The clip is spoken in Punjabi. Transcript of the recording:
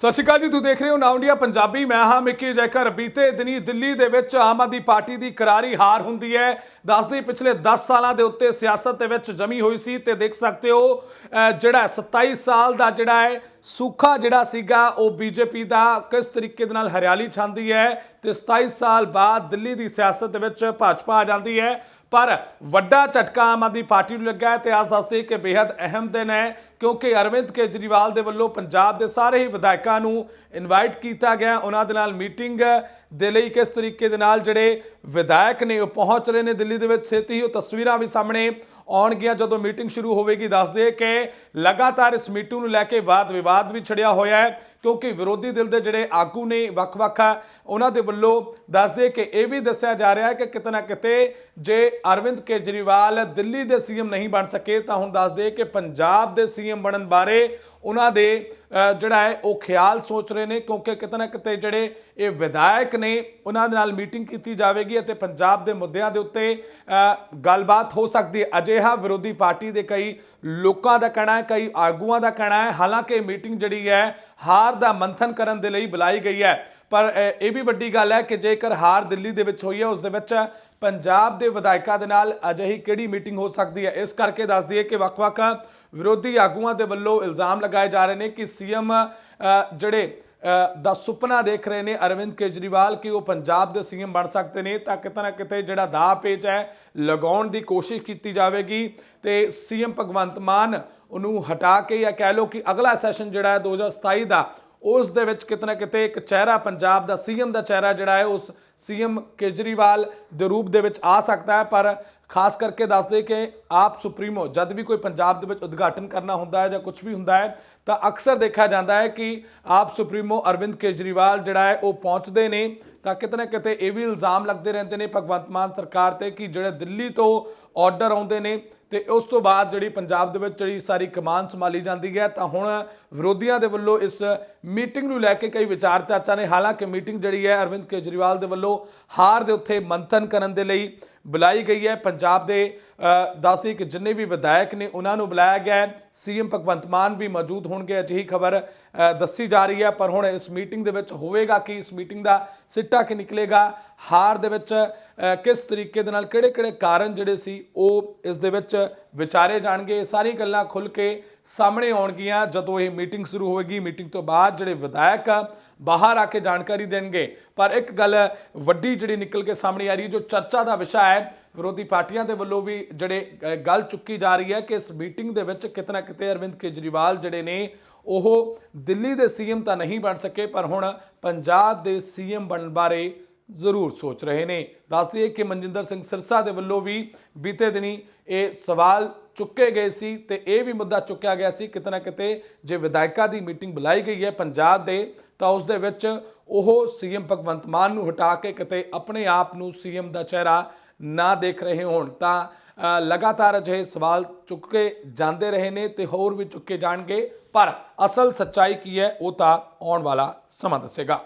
ਸਤਿ ਸ਼੍ਰੀ ਅਕਾਲ ਜੀ, ਤੁਸੀਂ ਦੇਖ ਰਹੇ ਹੋ ਨਾਉ ਇੰਡੀਆ ਪੰਜਾਬੀ। ਮੈਂ ਹਾਂ ਮਿੱਕੀ ਜੈਕਰ ਬੀਤੇ ਦਿਨੀ ਦਿੱਲੀ ਦੇ ਵਿੱਚ ਆਮ ਆਦਮੀ ਪਾਰਟੀ ਦੀ ਕਰਾਰੀ ਹਾਰ ਹੁੰਦੀ ਹੈ। ਦੱਸਦੇ ਪਿਛਲੇ 10 ਸਾਲਾਂ ਦੇ ਉੱਤੇ ਸਿਆਸਤ ਦੇ ਵਿੱਚ ਜਮੀ ਹੋਈ ਸੀ ਤੇ ਦੇਖ ਸਕਦੇ ਹੋ ਜਿਹੜਾ 27 ਸਾਲ ਦਾ ਜਿਹੜਾ ਹੈ ਸੂਖਾ ਜਿਹੜਾ ਸੀਗਾ, ਉਹ ਬੀਜੇਪੀ ਦਾ ਕਿਸ ਤਰੀਕੇ ਦੇ ਨਾਲ ਹਰਿਆਲੀ ਛਾਂਦੀ ਹੈ ਤੇ 27 ਸਾਲ ਬਾਅਦ ਦਿੱਲੀ ਦੀ ਸਿਆਸਤ ਦੇ ਵਿੱਚ ਭਾਜਪਾ ਆ ਜਾਂਦੀ ਹੈ। ਪਰ ਵੱਡਾ ਝਟਕਾ ਆਮ ਆਦਮੀ ਪਾਰਟੀ ਨੂੰ ਲੱਗਾ ਹੈ ਤੇ ਆਸ ਦੱਸਦੇ ਕਿ ਬੇहद ਅਹਿਮ ਦਿਨ ਹੈ, ਕਿਉਂਕਿ ਅਰਵਿੰਦ ਕੇਜਰੀਵਾਲ ਦੇ ਵੱਲੋਂ ਪੰਜਾਬ ਦੇ ਸਾਰੇ ਹੀ ਵਿਧਾਇਕਾਂ ਨੂੰ ਇਨਵਾਈਟ ਕੀਤਾ ਗਿਆ। ਉਹਨਾਂ ਦੇ ਨਾਲ ਮੀਟਿੰਗ ਦੇ ਲਈ ਕਿਸ ਤਰੀਕੇ ਦੇ ਨਾਲ ਜਿਹੜੇ ਵਿਧਾਇਕ ਨੇ, ਉਹ ਪਹੁੰਚ ਰਹੇ ਨੇ ਦਿੱਲੀ ਦੇ ਵਿੱਚ। ਛੇਤੀ ਹੀ ਉਹ ਤਸਵੀਰਾਂ ਵੀ ਸਾਹਮਣੇ ਆਉਣਗੀਆਂ ਜਦੋਂ ਮੀਟਿੰਗ ਸ਼ੁਰੂ ਹੋਵੇਗੀ। ਦੱਸਦੇ ਕਿ ਲਗਾਤਾਰ ਇਸ ਮੀਟਿੰਗ ਨੂੰ ਲੈ ਕੇ ਵਾਦ ਵਿਵਾਦ ਵੀ ਛੜਿਆ ਹੋਇਆ ਹੈ। ਕਿਉਂਕਿ ਵਿਰੋਧੀ ਦਿਲ ਦੇ ਜਿਹੜੇ ਆਗੂ ਨੇ, ਵੱਖ-ਵੱਖ ਉਹਨਾਂ ਦੇ ਵੱਲੋਂ ਦੱਸਦੇ ਕਿ ਇਹ ਵੀ ਦੱਸਿਆ ਜਾ ਰਿਹਾ ਹੈ ਕਿ ਕਿਤੇ ਨਾ ਕਿਤੇ ਜੇ ਅਰਵਿੰਦ ਕੇਜਰੀਵਾਲ ਦਿੱਲੀ ਦੇ ਸੀਐਮ ਨਹੀਂ ਬਣ ਸਕੇ, ਤਾਂ ਹੁਣ ਦੱਸਦੇ ਕਿ ਪੰਜਾਬ ਦੇ ਸੀਐਮ ਬਣਨ ਬਾਰੇ ਉਹਨਾਂ ਦੇ ਜਿਹੜਾ ਹੈ, ਉਹ ਖਿਆਲ ਸੋਚ ਰਹੇ ਨੇ, ਕਿਉਂਕਿ ਕਿਤੇ ਨਾ ਕਿਤੇ ਜਿਹੜੇ ਇਹ ਵਿਧਾਇਕ ਨੇ, ਉਹਨਾਂ ਦੇ ਨਾਲ ਮੀਟਿੰਗ ਕੀਤੀ ਜਾਵੇਗੀ ਅਤੇ ਪੰਜਾਬ ਦੇ ਮੁੱਦਿਆਂ ਦੇ ਉੱਤੇ ਗੱਲਬਾਤ ਹੋ ਸਕਦੀ ਹੈ। ਅਜਿਹਾ ਵਿਰੋਧੀ ਪਾਰਟੀ ਦੇ ਕਈ ਲੋਕਾਂ ਦਾ ਕਹਿਣਾ ਹੈ, ਕਈ ਆਗੂਆਂ ਦਾ ਕਹਿਣਾ ਹੈ, ਹਾਲਾਂਕਿ ਮੀਟਿੰਗ ਜਿਹੜੀ ਹੈ, ਹਾਰ ਦਾ ਮੰਥਨ ਕਰਨ ਦੇ ਲਈ ਬੁਲਾਈ ਗਈ ਹੈ। ਪਰ ਇਹ ਵੀ ਵੱਡੀ ਗੱਲ ਹੈ ਕਿ ਜੇਕਰ ਹਾਰ ਦਿੱਲੀ ਦੇ ਵਿੱਚ ਹੋਈ ਹੈ, ਉਸ ਦੇ ਵਿੱਚ ਪੰਜਾਬ ਦੇ ਵਿਧਾਇਕਾਂ ਦੇ ਨਾਲ ਅਜਿਹੀ ਕਿਹੜੀ ਮੀਟਿੰਗ ਹੋ ਸਕਦੀ ਹੈ? ਇਸ ਕਰਕੇ ਦੱਸ ਦਈਏ ਕਿ ਵੱਖ-ਵੱਖ ਵਿਰੋਧੀ ਆਗੂਆਂ ਦੇ ਵੱਲੋਂ ਇਲਜ਼ਾਮ ਲਗਾਏ ਜਾ ਰਹੇ ਨੇ ਕਿ ਸੀਐਮ ਜਿਹੜੇ ਦਾ ਸੁਪਨਾ ਦੇਖ ਰਹੇ ਨੇ ਅਰਵਿੰਦ ਕੇਜਰੀਵਾਲ ਕਿ ਉਹ ਪੰਜਾਬ ਦੇ ਸੀਐਮ ਬਣ ਸਕਦੇ ਨੇ ਤਾਂ ਕਿਤੇ ਨਾ ਕਿਤੇ ਜਿਹੜਾ ਦਾ ਪੇਚ ਹੈ, ਲਗਾਉਣ ਦੀ ਕੋਸ਼ਿਸ਼ ਕੀਤੀ ਜਾਵੇਗੀ ਤੇ ਸੀਐਮ ਭਗਵੰਤ ਮਾਨ ਉਹਨੂੰ ਹਟਾ ਕੇ ਜਾਂ ਕਹਿ ਲਓ ਕਿ ਅਗਲਾ ਸੈਸ਼ਨ ਜਿਹੜਾ ਹੈ 2027 ਦਾ, ਉਸ ਦੇ ਵਿੱਚ ਕਿਤੇ ਨਾ ਕਿਤੇ ਇੱਕ ਚਿਹਰਾ ਪੰਜਾਬ ਦਾ ਸੀਐਮ ਦਾ ਚਿਹਰਾ ਜਿਹੜਾ ਹੈ, ਉਸ ਸੀਐਮ ਕੇਜਰੀਵਾਲ ਦੇ ਰੂਪ ਦੇ ਵਿੱਚ ਆ ਸਕਦਾ ਹੈ। ਪਰ ਖਾਸ ਕਰਕੇ ਦੱਸਦੇ ਕਿ ਆਪ ਸੁਪਰੀਮੋ, ਜਦ ਵੀ ਕੋਈ ਪੰਜਾਬ ਦੇ ਵਿੱਚ ਉਦਘਾਟਨ ਕਰਨਾ ਹੁੰਦਾ ਹੈ ਜਾਂ ਕੁਝ ਵੀ ਹੁੰਦਾ ਹੈ, ਤਾਂ ਅਕਸਰ ਦੇਖਿਆ ਜਾਂਦਾ ਹੈ ਕਿ ਆਪ ਸੁਪਰੀਮੋ ਅਰਵਿੰਦ ਕੇਜਰੀਵਾਲ ਜਿਹੜਾ ਹੈ, ਉਹ ਪਹੁੰਚਦੇ ਨੇ। ਤਾਂ ਕਿਤੇ ਨਾ ਕਿਤੇ ਇਹ ਵੀ ਇਲਜ਼ਾਮ ਲੱਗਦੇ ਰਹਿੰਦੇ ਨੇ ਭਗਵੰਤ ਮਾਨ ਸਰਕਾਰ ਤੇ ਕਿ ਜਿਹੜੇ ਦਿੱਲੀ ਤੋਂ ਆਰਡਰ ਆਉਂਦੇ ਨੇ ਤੇ ਉਸ ਤੋਂ ਬਾਅਦ ਜਿਹੜੀ ਪੰਜਾਬ ਦੇ ਵਿੱਚ ਜਿਹੜੀ ਸਾਰੀ ਕਮਾਨ ਸੰਭਾਲੀ ਜਾਂਦੀ ਹੈ, ਤਾਂ ਹੁਣ ਵਿਰੋਧੀਆਂ ਦੇ ਵੱਲੋਂ ਇਸ ਮੀਟਿੰਗ ਨੂੰ ਲੈ ਕੇ ਕਈ ਵਿਚਾਰ ਚਰਚਾ ਨੇ। ਹਾਲਾਂਕਿ ਮੀਟਿੰਗ ਜਿਹੜੀ ਹੈ ਅਰਵਿੰਦ ਕੇਜਰੀਵਾਲ ਦੇ ਵੱਲੋਂ ਹਾਰ ਦੇ ਉੱਤੇ ਮੰਥਨ ਕਰਨ ਦੇ ਲਈ ਬੁਲਾਈ ਗਈ ਹੈ। ਪੰਜਾਬ ਦੇ ਦੱਸਦੀ ਕਿ ਜਿੰਨੇ ਵੀ ਵਿਧਾਇਕ ਨੇ, ਉਹਨਾਂ ਨੂੰ ਬੁਲਾਇਆ ਗਿਆ ਹੈ। ਸੀਐਮ ਭਗਵੰਤ ਮਾਨ ਵੀ ਮੌਜੂਦ ਹੋਣਗੇ। ਅਜਿਹੀ ਖਬਰ ਦੱਸੀ ਜਾ ਰਹੀ ਹੈ। ਪਰ ਹੁਣ ਇਸ ਮੀਟਿੰਗ ਦੇ ਵਿੱਚ ਹੋਵੇਗਾ ਕਿ? ਇਸ ਮੀਟਿੰਗ ਦਾ ਸਿੱਟਾ ਕਿ ਨਿਕਲੇਗਾ? ਹਾਰ ਦੇ ਵਿੱਚ ਕਿਸ ਤਰੀਕੇ ਦੇ ਨਾਲ, ਕਿਹੜੇ-ਕਿਹੜੇ ਕਾਰਨ ਜਿਹੜੇ ਸੀ, ਉਹ ਇਸ ਦੇ ਵਿੱਚ ਵਿਚਾਰੇ ਜਾਣਗੇ। ਇਹ ਸਾਰੀ ਗੱਲਾਂ ਖੁੱਲ ਕੇ ਸਾਹਮਣੇ ਆਉਣਗੀਆਂ ਜਦੋਂ ਇਹ ਮੀਟਿੰਗ ਸ਼ੁਰੂ ਹੋਵੇਗੀ। ਮੀਟਿੰਗ ਤੋਂ ਬਾਅਦ ਜਿਹੜੇ ਵਿਧਾਇਕ ਬਾਹਰ ਆ ਕੇ ਜਾਣਕਾਰੀ ਦੇਣਗੇ। ਪਰ ਇੱਕ ਗੱਲ ਵੱਡੀ ਜਿਹੜੀ ਨਿਕਲ ਕੇ ਸਾਹਮਣੇ ਆ ਰਹੀ ਹੈ, ਜੋ ਚਰਚਾ ਦਾ ਵਿਸ਼ਾ ਹੈ, ਵਿਰੋਧੀ ਪਾਰਟੀਆਂ ਦੇ ਵੱਲੋਂ ਵੀ ਜਿਹੜੇ ਗੱਲ ਚੁੱਕੀ ਜਾ ਰਹੀ ਹੈ ਕਿ ਇਸ ਮੀਟਿੰਗ ਦੇ ਵਿੱਚ ਕਿਤੇ ਨਾ ਕਿਤੇ ਅਰਵਿੰਦ ਕੇਜਰੀਵਾਲ ਜਿਹੜੇ ਨੇ, ਉਹ ਦਿੱਲੀ ਦੇ ਸੀਐਮ ਤਾਂ ਨਹੀਂ ਬਣ ਸਕੇ, ਪਰ ਹੁਣ ਪੰਜਾਬ ਦੇ ਸੀਐਮ ਬਣਨ ਬਾਰੇ ਜ਼ਰੂਰ ਸੋਚ ਰਹੇ ਨੇ। ਦੱਸ ਦਈਏ ਕਿ ਮਨਜਿੰਦਰ ਸਿੰਘ ਸਿਰਸਾ ਦੇ ਵੱਲੋਂ ਵੀ ਬੀਤੇ ਦਿਨੀ ਇਹ ਸਵਾਲ ਚੁੱਕੇ ਗਏ ਸੀ ਤੇ ਇਹ ਵੀ ਮੁੱਦਾ ਚੁੱਕਿਆ ਗਿਆ ਸੀ, ਕਿਤੇ ਨਾ ਕਿਤੇ ਜੇ ਵਿਧਾਇਕਾਂ ਦੀ ਮੀਟਿੰਗ ਬੁਲਾਈ ਗਈ ਹੈ ਪੰਜਾਬ ਦੇ ਤਾਂ ਉਸ ਦੇ ਵਿੱਚ ਉਹ ਸੀਐਮ ਭਗਵੰਤ ਮਾਨ ਨੂੰ ਹਟਾ ਕੇ ਕਿਤੇ ਆਪਣੇ ਆਪ ਨੂੰ ਸੀਐਮ ਦਾ ਚਿਹਰਾ ਨਾ ਦੇਖ ਰਹੇ ਹੋਣ, ਤਾਂ ਲਗਾਤਾਰ ਅਜਿਹੇ ਸਵਾਲ ਚੁੱਕੇ ਜਾਂਦੇ ਰਹੇ ਨੇ ਤੇ ਹੋਰ ਵੀ ਚੁੱਕੇ ਜਾਣਗੇ, ਪਰ ਅਸਲ ਸੱਚਾਈ ਕੀ ਹੈ ਉਹ ਤਾਂ ਆਉਣ ਵਾਲਾ ਸਮਾਂ ਦੱਸੇਗਾ।